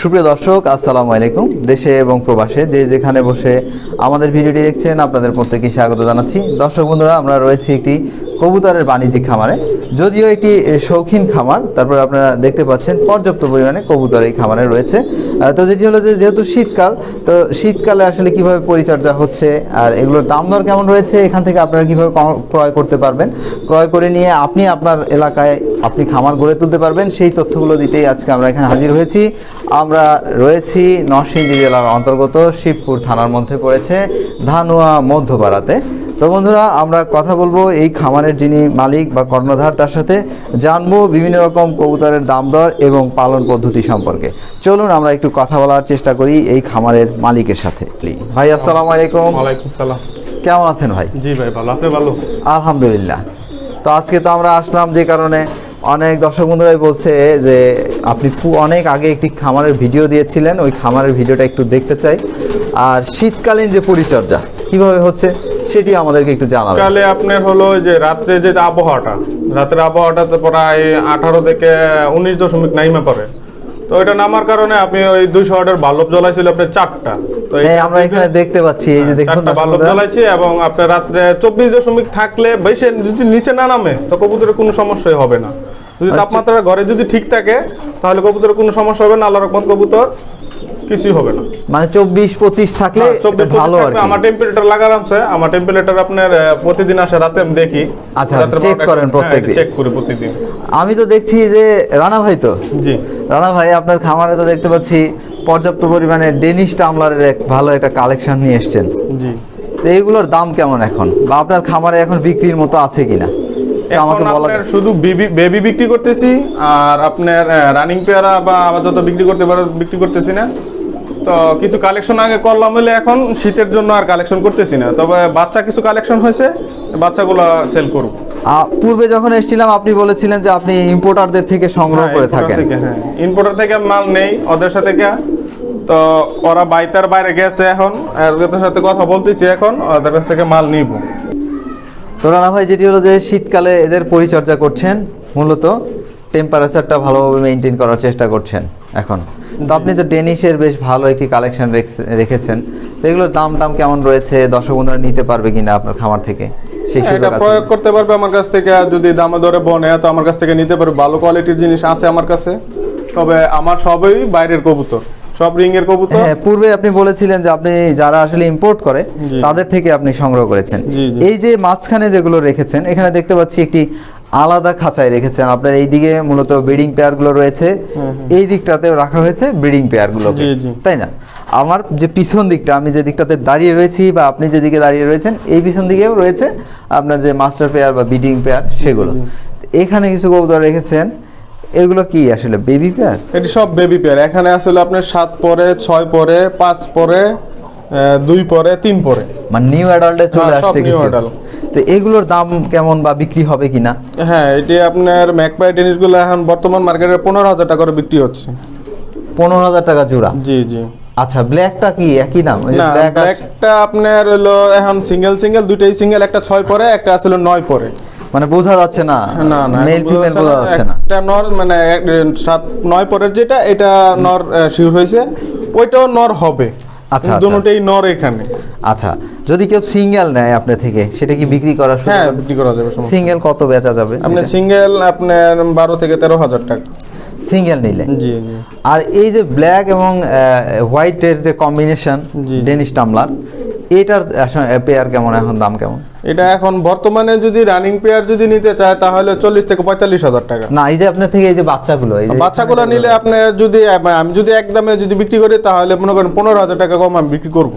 সুপ্রিয় দর্শক, আসসালামু আলাইকুম। দেশে এবং প্রবাসে যে যেখানে বসে আমাদের ভিডিওটি দেখছেন, আপনাদের প্রত্যেকেই স্বাগত জানাচ্ছি। দর্শক বন্ধুরা, আমরা রয়েছি একটি কবুতরের বাণিজ্যিক খামারে। যদিও এটি শৌখিন খামার, তারপর আপনারা দেখতে পাচ্ছেন পর্যাপ্ত পরিমাণে কবুতর এই খামারে রয়েছে। তো যেটি হলো যে, যেহেতু শীতকাল, তো শীতকালে আসলে কীভাবে পরিচর্যা হচ্ছে আর এগুলোর দাম দর কেমন রয়েছে, এখান থেকে আপনারা কীভাবে ক্রয় করতে পারবেন? ক্রয় করে নিয়ে আপনি আপনার এলাকায় আপনি খামার গড়ে তুলতে পারবেন। সেই তথ্যগুলো দিতেই আজকে আমরা এখানে হাজির হয়েছি। আমরা রয়েছি নরসিংদী জেলার অন্তর্গত শিবপুর থানার মধ্যে পড়েছে ধানুয়া মধ্যপাড়াতে। তো বন্ধুরা আমরা কথা বলব এই খামারের যিনি মালিক বা কর্ণধার তার সাথে জানব বিভিন্ন রকম কবুতরের দাম দর এবং পালন পদ্ধতি সম্পর্কে। চলুন আমরা একটু কথা বলার চেষ্টা করি এই খামারের মালিকের সাথে। ভাই আসসালামু আলাইকুম। ওয়ালাইকুম সালাম। কেমন আছেন ভাই? জি ভাই ভালো। আপনি ভালো? আলহামদুলিল্লাহ। তো আজকে তো আমরা আসলাম যে কারণে অনেক দর্শক বন্ধুরাই বলছে যে আপনি অনেক আগে একটি খামারের ভিডিও দিয়েছিলেন। ওই খামারের ভিডিওটা একটু দেখতে চাই। আর শীতকালীন যে পরিচর্যা কীভাবে হচ্ছে? সেটি আমাদেরকে একটু জানাবেন। কালে আপনার হলো যে রাত্রে যে আবহাওয়াটা রাতের আবহাওয়াটাতে প্রায় আঠারো থেকে উনিশ দশমিক নাইমে পড়ে। তো এটা নামার কারণে আপনি ওই দুইশো ওয়াটের বাল্ব জ্বলাইছিল আপনার চারটা। তো হ্যাঁ আমরা এখানে দেখতে পাচ্ছি এই যে দেখুন বাল্ব জ্বলাইছি এবং আপনার রাত্রে চব্বিশ দশমিক থাকলে বেশি যদি নিচে না নামে তো কবুতরের কোনো সমস্যাই হবে না। যদি আচ্ছা। তাপমাত্রা ঘরে যদি ঠিক থাকে তাহলে কবুতরের কোনো সমস্যা হবে না আল্লাহ রকমত কবুতর কিছুই হবে না। মানে চব্বিশ পঁচিশ থাকলে হ্যাঁ, চব্বিশ ভালো আর আমার টেম্পারেচার লাগার আছে আমার টেম্পারেচার আপনার প্রতিদিন আসে রাতে আমি দেখি। আচ্ছা, চেক করেন হ্যাঁ, প্রত্যেকদিন। check করি প্রতিদিন। আমি তো দেখছি যে রানা ভাই তো? জি। রানা ভাই আপনার খামারে তো দেখতে পাচ্ছি পর্যাপ্ত পরিমাণে ডেনিশ টামলারের এক ভালো একটা কালেকশন নিয়ে এসেছেন। জি। তো এইগুলোর দাম কেমন এখন? বা আপনার খামারে এখন বিক্রির মতো আছে কিনা? আমাকে বলা শুধু বেবি বিক্রি করতেছি আর আপনার রানিং পেয়ারা বা আপাতত বিক্রি করতে পারো বিক্রি করতেছি না। তো কিছু কালেকশন আগে করলাম হলে এখন শীতের জন্য আর কালেকশন করতেছি না। তবে বাচ্চা কিছু কালেকশন হয়েছে বাচ্চাগুলো সেল করব। পূর্বে যখন এসেছিলাম আপনি বলেছিলেন যে আপনি ইম্পোর্টারদের থেকে সংগ্রহ করে থাকেন। হ্যাঁ। ইম্পোর্টার থেকে মাল নেই ওদের সাথে তো ওরা বাইতার বাইরে গেছে এখন ওদের সাথে কথা বলতেছি এখন ওদের কাছ থেকে মাল নিব। তো রানা ভাই যেটি হলো যে শীতকালে এদের পরিচর্যা করছেন মূলত টেম্পারেচারটা ভালোভাবে মেনটেন করার চেষ্টা করছেন এখন। তো আপনি তো ডেনিশের বেশ ভালো একটি কালেকশন রেখেছেন। তো এগুলোর দাম দাম কেমন রয়েছে? দর্শক বন্ধুরা নিতে পারবে কিনা আপনার খামার থেকে? এটা প্রয়োগ করতে পারবে আমার কাছ থেকে যদি দামে দরে বনে তো আমার কাছ থেকে নিতে পারবে। ভালো কোয়ালিটির জিনিস আছে আমার কাছে তবে আমার সবই বাইরের কবুতর। সব রিং এর কবুতর? হ্যাঁ পূর্বে আপনি বলেছিলেন যে আপনি যারা আসলে ইম্পোর্ট করে তাদের থেকে আপনি সংগ্রহ করেছেন। এই যে মাঝখানে যেগুলো রেখেছেন এখানে দেখতে পাচ্ছি একটি আলাদা খাঁচায় রেখেছেন। আপনার এই দিকে মূলত ব্রিডিং পেয়ারগুলো রয়েছে। এই দিকটাতেও রাখা হয়েছে ব্রিডিং পেয়ারগুলো জি, জি। তাই না? আমার যে পিছন দিকটা আমি যে দিকটাতে দাঁড়িয়ে রয়েছি বা আপনি যেদিকে দাঁড়িয়ে রয়েছেন এই পিছন দিকেও রয়েছে আপনার যে মাস্টার পেয়ার বা ব্রিডিং পেয়ার সেগুলো। এখানে কিছু কবুতর রেখেছেন। এগুলো কি আসলে বেবি পেয়ার এটি সব বেবি পেয়ার এখানে আসলে আপনার সাত পরে ছয় পরে পাঁচ পরে দুই পরে তিন পরে। মানে নিউ অ্যাডাল্টে চলে আসছে কিছু। তো এগুলোর দাম কেমন বা বিক্রি হবে কিনা? হ্যাঁ এটি আপনার ম্যাকপাই জিনিসগুলো এখন বর্তমান মার্কেটে পনেরো হাজার টাকা করে বিক্রি হচ্ছে। পনেরো হাজার টাকা জোড়া? জি জি। আচ্ছা ব্ল্যাকটা কি? একই দাম? একটা আপনার হলো এখন সিঙ্গেল সিঙ্গেল দুইটাই সিঙ্গেল একটা ছয় পরে একটা আসলে নয় পরে। মানে বোঝা যাচ্ছে না। না না মেল ফিমেল বোঝা যাচ্ছে না। একটা নর মানে সাত নয় পরের যেটা এটা নর শিওর হয়েছে। ওইটাও নর হবে। আচ্ছা, আচ্ছা। দুটোটাই নর এখানে। আচ্ছা যদি কেউ সিঙ্গেল নেয় আপনার থেকে সেটা কি বিক্রি করার হ্যাঁ বিক্রি করা যাবে সিঙ্গেল কত বেচা যাবে? আপনি সিঙ্গেল আপনার বারো থেকে তেরো হাজার টাকা। সিঙ্গেল নিলে? জি আর এই যে ব্ল্যাক এবং হোয়াইটের যে কম্বিনেশন। ডেনিশ টামলার এটার পেয়ার কেমন এখন দাম কেমন? এটা এখন বর্তমানে যদি রানিং পেয়ার যদি নিতে চায় তাহলে চল্লিশ থেকে পঁয়তাল্লিশ হাজার টাকা। না এই যে আপনার থেকে এই যে বাচ্চাগুলো এই যে বাচ্চাগুলো নিলে আপনি যদি আমি যদি একদমে যদি বিক্রি করি তাহলে মনে করেন পনেরো হাজার টাকা কম আমি বিক্রি করব।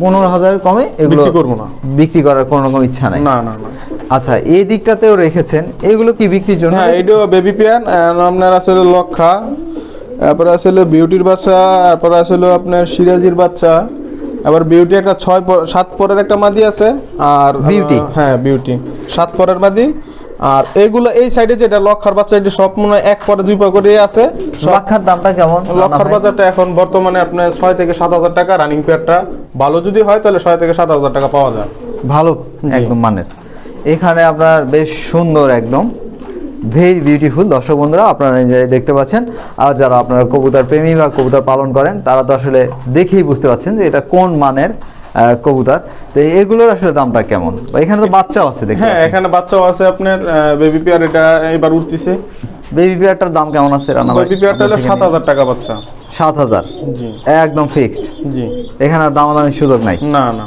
পনেরো হাজার কমে এগুলো করব না। বিক্রি করার কোনো রকম ইচ্ছা নাই? না না না। আচ্ছা এই দিকটাতেও রেখেছেন এগুলো কি বিক্রির জন্য? হ্যাঁ এটাও বেবি পেয়ার আপনার আসলে লক্ষা তারপরে আসলে বিউটির বাচ্চা তারপরে আসলে আপনার সিরাজির বাচ্চা। আবার বিউটি একটা ছয় সাত পরের একটা মাদি আছে আর বিউটি হ্যাঁ বিউটি সাত পরের মাদি। আর এইগুলো এই সাইডে যেটা লক্ষার বাচ্চা এটি সব মনে হয় এক পরে দুই পর করে আছে। লক্ষার দামটা কেমন? লক্ষার বাজারটা এখন বর্তমানে আপনার ছয় থেকে সাত হাজার টাকা রানিং পেয়ারটা ভালো যদি হয় তাহলে ছয় থেকে সাত হাজার টাকা পাওয়া যায়। ভালো একদম মানের। এখানে আপনার বেশ সুন্দর একদম। Very beautiful. দর্শক বন্ধুরা আপনারা নিজেরাই দেখতে পাচ্ছেন। আর যারা আপনারা কবুতর প্রেমী বা কবুতর পালন করেন তারা তো আসলে দেখেই বুঝতে পাচ্ছেন যে এটা কোন মানের কবুতর। তো এগুলোর আসলে দামটা কেমন? এখানে তো বাচ্চাও আছে দেখতে হ্যাঁ এখানে বাচ্চাও আছে আপনার বেবি পেয়ার এটা এবার উঠতেছে। বেবি পেয়ারটার দাম কেমন আছে রান্না বেবি পেয়ারটা হলো সাত হাজার টাকা বাচ্চা। সাত হাজার? জি। একদম ফিক্সড জি। এখানে আর দামাদামির সুযোগ নাই? না না।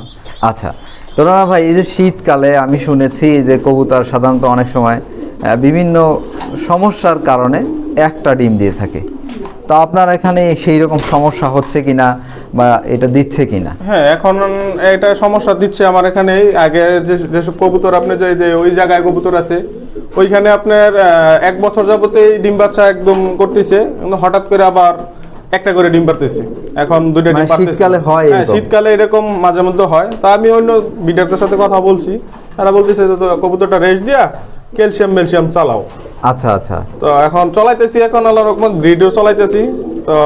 আচ্ছা। তো রানা ভাই এই যে শীতকালে আমি শুনেছি যে কবুতর সাধারণত অনেক সময় বিভিন্ন সমস্যার কারণে একটা ডিম দিয়ে থাকে। তো আপনার এখানে সেই রকম সমস্যা হচ্ছে কিনা বা এটা দিচ্ছে কিনা? হ্যাঁ এখন এটা সমস্যা দিচ্ছে আমার এখানে। আগে যেসব কবুতর আপনি যে যে ওই জায়গায় কবুতর আছে ওইখানে আপনার এক বছর যাবতেই ডিম বাচ্চা একদম করতেছে। কিন্তু হঠাৎ করে আবার একটা করে ডিম পারতেছে এখন দুইটা ডিম মানে পারতেছে শীতকালে হয় হ্যাঁ এরকম? শীতকালে এরকম মাঝে মধ্যে হয়। তা আমি অন্য বিডারদের সাথে কথা বলছি। তারা বলতেছে যে কবুতরটা রেস্ট দিয়া ক্যালসিয়াম ম্যালসিয়াম চালাও। আচ্ছা আচ্ছা। তো এখন চলাইতেছি এখন আল্লাহ রকম ব্রিডও চলাইতেছি। তো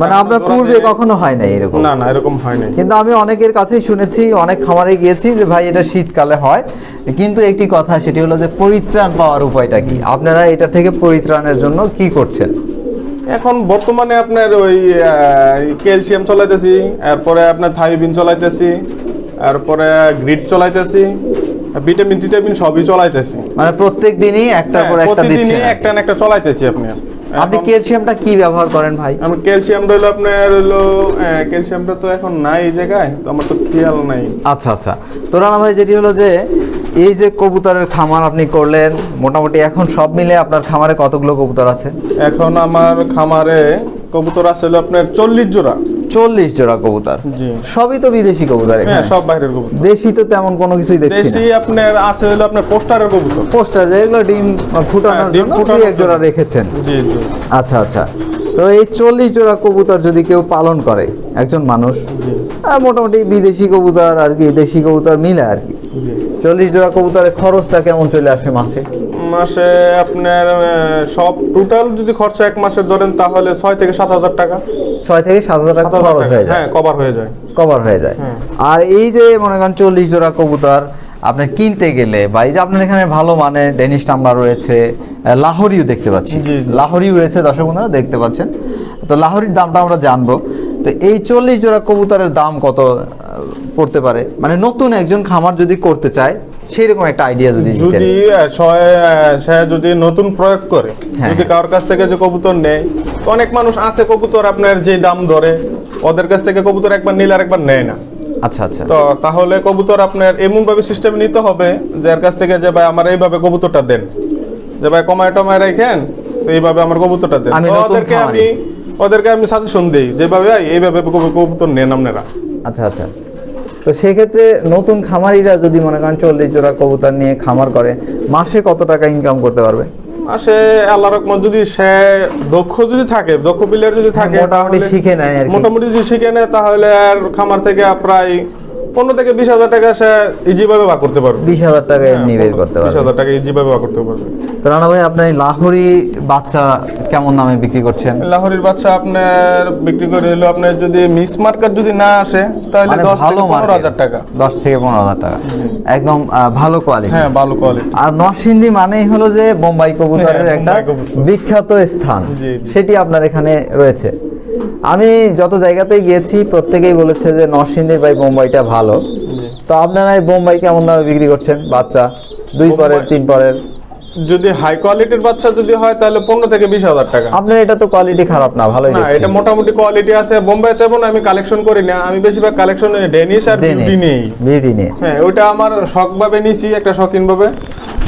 মানে আপনার পূর্বে কখনো হয় না এরকম? না না এরকম হয় নাই। কিন্তু আমি অনেকের কাছেই শুনেছি অনেক খামারে গিয়েছি যে ভাই এটা শীতকালে হয়। কিন্তু একটি কথা সেটি হলো যে পরিত্রাণ পাওয়ার উপায়টা কি? আপনারা এটা থেকে পরিত্রাণের জন্য কি করছেন? এখন বর্তমানে আপনার ওই ক্যালসিয়াম চলাইতেছি এরপরে আপনার থাইবিন চলাইতেছি এরপরে গ্রিড চলাইতেছি। ভিটামিন টিটামিন সবই চলাইতেছি। মানে প্রত্যেক দিনই একটা হ্যাঁ, পর একটা প্রতিদিনই একটা না একটা চলাইতেছি আপনি। আপনি ক্যালসিয়ামটা কি ব্যবহার করেন ভাই? আমি ক্যালসিয়ামটা হলো আপনার হলো ক্যালসিয়ামটা তো এখন নাই এই জায়গায় তো আমার তো খেয়াল নাই। আচ্ছা আচ্ছা। তো রানা ভাই যেটি হলো যে এই যে কবুতরের খামার আপনি করলেন মোটামুটি এখন সব মিলে আপনার খামারে কতগুলো কবুতর আছে? এখন আমার খামারে কবুতর আছে হলো আপনার চল্লিশ জোড়া। চল্লিশ জোড়া কবুতর। সবই তো বিদেশি কবুতর হ্যাঁ সব বাইরের কবুতর। দেশি তো তেমন কোনো কিছুই দেখছি দেশি আপনার আছে হলো আপনার পোস্টারের কবুতর। পোস্টার যেগুলো ডিম ফুটানোর হ্যাঁ, জন্য দুই এক জোড়া রেখেছেন। জি জি। আচ্ছা আচ্ছা। তো এই চল্লিশ জোড়া কবুতর যদি কেউ পালন করে একজন মানুষ মোটামুটি বিদেশি কবুতর আর কি দেশি কবুতর মিলে আর কি। চল্লিশ জোড়া কবুতরের খরচটা কেমন চলে আসে মাসে? মাসে আপনার সব টোটাল যদি খরচা এক মাসের ধরেন তাহলে ছয় থেকে সাত হাজার টাকা। ছয় থেকে সাত হাজার টাকা টাকা। হয়ে যায়। হ্যাঁ কভার হয়ে যায়। কভার হয়ে যায়। হ্যাঁ। আর এই যে মনে করেন চল্লিশ জোড়া কবুতর আপনি কিনতে গেলে বা এই যে আপনার এখানে ভালো মানের ডেনিশ নাম্বার রয়েছে লাহোরিও দেখতে পাচ্ছি। লাহোরিও রয়েছে দর্শক বন্ধুরা দেখতে পাচ্ছেন। তো লাহোরির দামটা আমরা জানব। তো এই চল্লিশ জোড়া কবুতরের দাম কত পড়তে পারে? মানে নতুন একজন খামার যদি করতে চায় সেই রকম একটা আইডিয়া যদি যদি সে যদি নতুন প্রয়োগ করে হ্যাঁ। যদি কারোর কাছ থেকে যে কবুতর নেয় অনেক মানুষ আছে কবুতর আপনার যে দাম ধরে ওদের কাছ থেকে কবুতর একবার নিলে আর একবার নেয় না। আচ্ছা আচ্ছা। তো তাহলে কবুতর আপনার এমন ভাবে সিস্টেম নিতে হবে যে এর কাছ থেকে যে ভাই আমার এইভাবে কবুতরটা দেন। যে ভাই কমায় টমায় রাখেন তো এইভাবে আমার কবুতরটা দেন। ওদেরকে আমি ওদেরকে আমি সাজেশন দিই যেভাবে ভাই এইভাবে কবুতর নেন আপনারা। আচ্ছা আচ্ছা। তো সেক্ষেত্রে নতুন খামারিরা যদি মনে করেন চল্লিশ জোড়া কবুতর নিয়ে খামার করে মাসে কত টাকা ইনকাম করতে পারবে? মাসে আল্লাহ রকমান যদি সে দক্ষ যদি থাকে দক্ষ প্লেয়ার যদি থাকে মোটামুটি শিখে নেয় মোটামুটি যদি শিখে নেয় তাহলে আর খামার থেকে প্রায় পনেরো থেকে বিশ হাজার টাকা সে ইজি ভাবে বা করতে পারবে। বিশ হাজার টাকা হ্যাঁ, এমনি বের করতে বিশ হাজার টাকা ইজি ভাবে বা করতে পারবে। তো রানা ভাই আপনি এই লাহোরি বাচ্চা কেমন দামে বিক্রি করছেন? লাহোরির বাচ্চা আপনার বিক্রি করে হলো আপনার যদি মিস মার্কার যদি না আসে তাহলে মানে দশ থেকে পনেরো। হাজার টাকা। দশ থেকে পনেরো হাজার টাকা। একদম ভালো কোয়ালিটি হ্যাঁ ভালো কোয়ালিটি আর নরসিংদী মানেই হলো যে বোম্বাই কবুতরের হ্যাঁ, একটা বিখ্যাত স্থান। সেটি আপনার এখানে রয়েছে। আমি যত জায়গাতেই গিয়েছি প্রত্যেকেই বলেছে যে নরসিংদী ভাই বোম্বাইটা ভালো। তো আপনারা এই বোম্বাই কেমন দামে বিক্রি করছেন? বাচ্চা দুই পরের তিন পরের? যদি হাই কোয়ালিটির বাচ্চা যদি হয় তাহলে পনেরো থেকে বিশ হাজার টাকা। আপনার এটা তো কোয়ালিটি খারাপ না ভালোই না এটা মোটামুটি কোয়ালিটি আছে। বোম্বাই তেমন আমি কালেকশন করি না। আমি বেশিরভাগ কালেকশন ডেনিশ আর বিউটি নেই। বিউটি নিয়ে হ্যাঁ ওইটা আমার শখ ভাবে নিছি একটা শখিন ভাবে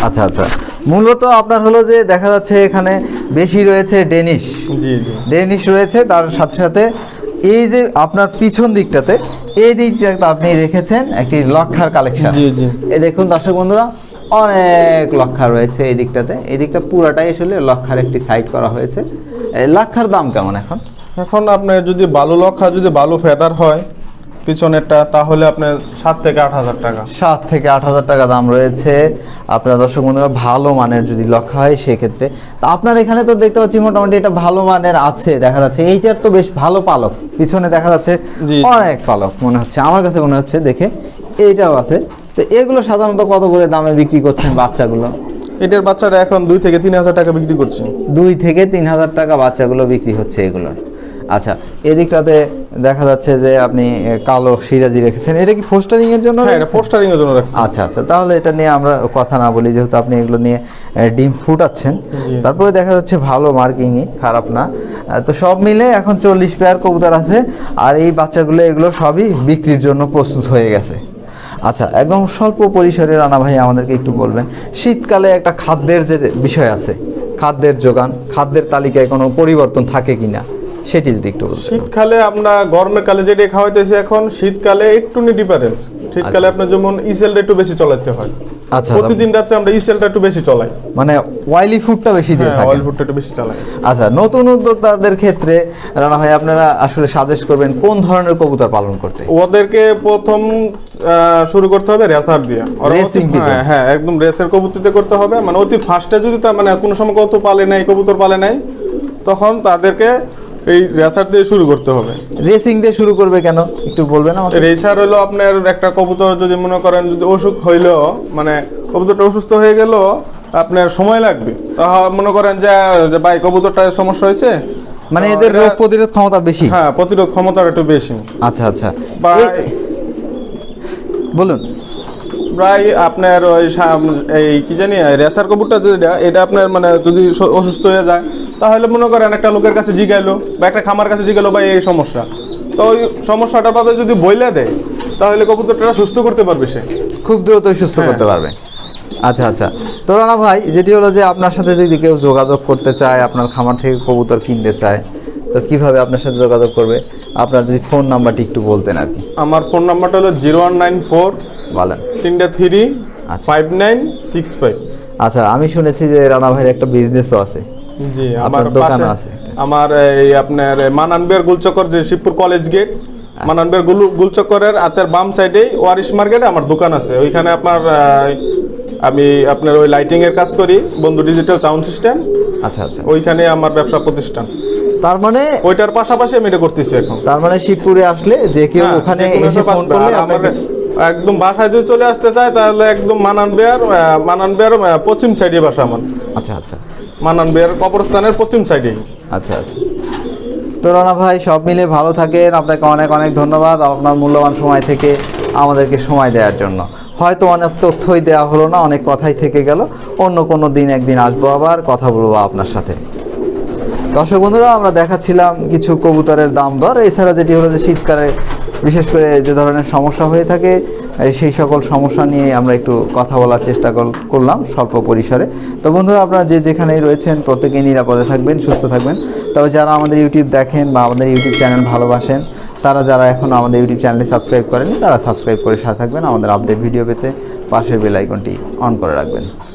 আচ্ছা আচ্ছা। মূলত আপনার হলো যে দেখা যাচ্ছে এখানে বেশি রয়েছে ডেনিশ। জি ডেনিশ রয়েছে তার সাথে সাথে এই যে আপনার পিছন দিকটাতে এই দিকটাতে আপনি রেখেছেন একটি লক্ষার কালেকশন। জি, জি। এই দেখুন দর্শক বন্ধুরা অনেক লক্ষা রয়েছে এই দিকটাতে। এই দিকটা পুরাটাই আসলে লক্ষার একটি সাইড করা হয়েছে। লক্ষার দাম কেমন এখন? এখন আপনার যদি বালু লক্ষা যদি বালু ফেদার হয় পিছনেরটা তাহলে আপনার সাত থেকে আট হাজার টাকা। সাত থেকে আট হাজার টাকা দাম রয়েছে। আপনার দর্শক বন্ধুরা ভালো মানের যদি লক্ষ্য হয় সেক্ষেত্রে তা আপনার এখানে তো দেখতে পাচ্ছি মোটামুটি এটা ভালো মানের আছে দেখা যাচ্ছে। এইটার তো বেশ ভালো পালক। পিছনে দেখা যাচ্ছে অনেক পালক মনে হচ্ছে। আমার কাছে মনে হচ্ছে দেখে এইটাও আছে। তো এগুলো সাধারণত কত করে দামে বিক্রি করছেন বাচ্চাগুলো? এটার বাচ্চাটা এখন দুই থেকে তিন হাজার টাকা বিক্রি করছি। দুই থেকে তিন হাজার টাকা বাচ্চাগুলো বিক্রি হচ্ছে এগুলোর। আচ্ছা এদিকটাতে দেখা যাচ্ছে যে আপনি কালো সিরাজি রেখেছেন। এটা কি ফোস্টারিং এর জন্য হ্যাঁ এটা? পোস্টারিং এর জন্য রাখছি আচ্ছা আচ্ছা তাহলে এটা নিয়ে আমরা কথা না বলি যেহেতু আপনি এগুলো নিয়ে ডিম ফুটাচ্ছেন। তারপরে দেখা যাচ্ছে ভালো মার্কিংই খারাপ না। তো সব মিলে এখন চল্লিশ পেয়ার কবুতর আছে আর এই বাচ্চাগুলো এগুলো সবই বিক্রির জন্য প্রস্তুত হয়ে গেছে। আচ্ছা একদম স্বল্প পরিসরে রানা ভাই আমাদেরকে একটু বলবেন শীতকালে একটা খাদ্যের যে বিষয় আছে খাদ্যের যোগান খাদ্যের তালিকায় কোনো পরিবর্তন থাকে কিনা? সেটি যদি একটু শীতকালে আমরা গরমের কালে যেটা খাওয়াইতেছি এখন শীতকালে একটু ডিফারেন্স শীতকালে আপনার যেমন ইসেলটা একটু বেশি চলাইতে হয়। আচ্ছা প্রতিদিন রাতে আমরা ইসেলটা একটু বেশি চলাই। মানে অয়েলি ফুডটা বেশি দিয়ে থাকেন। অয়েল ফুডটা একটু বেশি চালাই। আচ্ছা নতুন উদ্যোক্তাদের ক্ষেত্রে রানা ভাই আপনারা আসলে সাজেস্ট করবেন কোন ধরনের কবুতর পালন করতে? ওদেরকে প্রথম শুরু করতে হবে রেসার দিয়ে। হ্যাঁ, হ্যাঁ একদম রেসের কবুতরতে করতে হবে। মানে অতি ফার্স্টে যদি তা মানে কোনো সময় কত পালে নাই কবুতর পালে নাই তখন তাদেরকে এই রেসার দিয়ে শুরু করতে হবে। রেসিং দিয়ে শুরু করবে কেন? একটু বলবেন আমাকে। রেসার হলো আপনার একটা কবুতর যদি মনে করেন যদি অসুখ হইল মানে কবুতরটা অসুস্থ হয়ে গেল আপনার সময় লাগবে। তা মনে করেন যে ভাই কবুতরটা সমস্যা হয়েছে? মানে এদের রোগ প্রতিরোধ ক্ষমতা বেশি? হ্যাঁ প্রতিরোধ ক্ষমতা একটু বেশি। আচ্ছা আচ্ছা। বলুন। প্রায় আপনার ওই এই কি জানি রেসার কবুতরটা যেটা এটা আপনার মানে যদি অসুস্থ হয়ে যায় তাহলে মনে করেন একটা লোকের কাছে জিগাইলো বা একটা খামার কাছে জিগাইলো বা এই সমস্যা। তো ওই সমস্যাটা পাবে যদি বইলে দেয় তাহলে কবুতরটা সুস্থ করতে পারবে সে। খুব দ্রুতই সুস্থ হ্যাঁ। করতে পারবে। আচ্ছা আচ্ছা। তো রানা ভাই যেটি হলো যে আপনার সাথে যদি কেউ যোগাযোগ করতে চায় আপনার খামার থেকে কবুতর কিনতে চায় তো কীভাবে আপনার সাথে যোগাযোগ করবে? আপনার যদি ফোন নাম্বারটি একটু বলতেন আর কি। আমার ফোন নাম্বারটা হলো জিরো ওয়ান নাইন ফোর বলেন। তিনটা three. Five nine six five আচ্ছা আমি শুনেছি যে রানা ভাইয়ের একটা বিজনেসও আছে। জি আমার দোকানও পাশে আছে আমার এই আপনার মানানবিয়ার গুলচক্কর যে শিবপুর কলেজ গেট আচ্ছা। মানানবিয়ার গুল গুলচক্করের হাতের বাম সাইডেই ওয়ারিশ মার্কেটে আমার দোকান আছে। ওইখানে আপনার আমি আপনার ওই লাইটিং এর কাজ করি বন্ধু ডিজিটাল সাউন্ড সিস্টেম আচ্ছা আচ্ছা। ওইখানে আমার ব্যবসা প্রতিষ্ঠান। তার মানে ওইটার পাশাপাশি আমি এটা করতেছি এখন। তার মানে শিবপুরে আসলে যে কেউ হ্যাঁ, ওখানে এসে ফোন করলে আমাদের একদম বাসায় যদি চলে আসতে চায় তাহলে একদম মানান বেয়ার মানান বিহার পশ্চিম সাইডে বাসা আমার। আচ্ছা আচ্ছা। মানান বেয়ার কবরস্থানের পশ্চিম সাইডে। আচ্ছা আচ্ছা। তো রানা ভাই সব মিলে ভালো থাকেন। আপনাকে অনেক অনেক ধন্যবাদ আপনার মূল্যবান সময় থেকে আমাদেরকে সময় দেওয়ার জন্য। হয়তো অনেক তথ্যই দেওয়া হলো না অনেক কথাই থেকে গেল। অন্য কোনো দিন একদিন আসব আবার কথা বলব আপনার সাথে। দর্শক বন্ধুরা আমরা দেখাচ্ছিলাম কিছু কবুতরের দাম দর। এছাড়া যেটি হলো যে শীতকালে বিশেষ করে যে ধরনের সমস্যা হয়ে থাকে সেই সকল সমস্যা নিয়ে আমরা একটু কথা বলার চেষ্টা কর- করলাম স্বল্প পরিসরে। তো বন্ধুরা, আপনারা যে যেখানেই রয়েছেন, প্রত্যেকেই নিরাপদে থাকবেন, সুস্থ থাকবেন। তবে যারা আমাদের ইউটিউব দেখেন বা আমাদের ইউটিউব চ্যানেল ভালোবাসেন, তারা যারা এখন আমাদের ইউটিউব চ্যানেলটি সাবস্ক্রাইব করেনি তারা সাবস্ক্রাইব করে সাথে থাকবেন। আমাদের আপডেট ভিডিও পেতে পাশের বেল আইকনটি অন করে রাখবেন।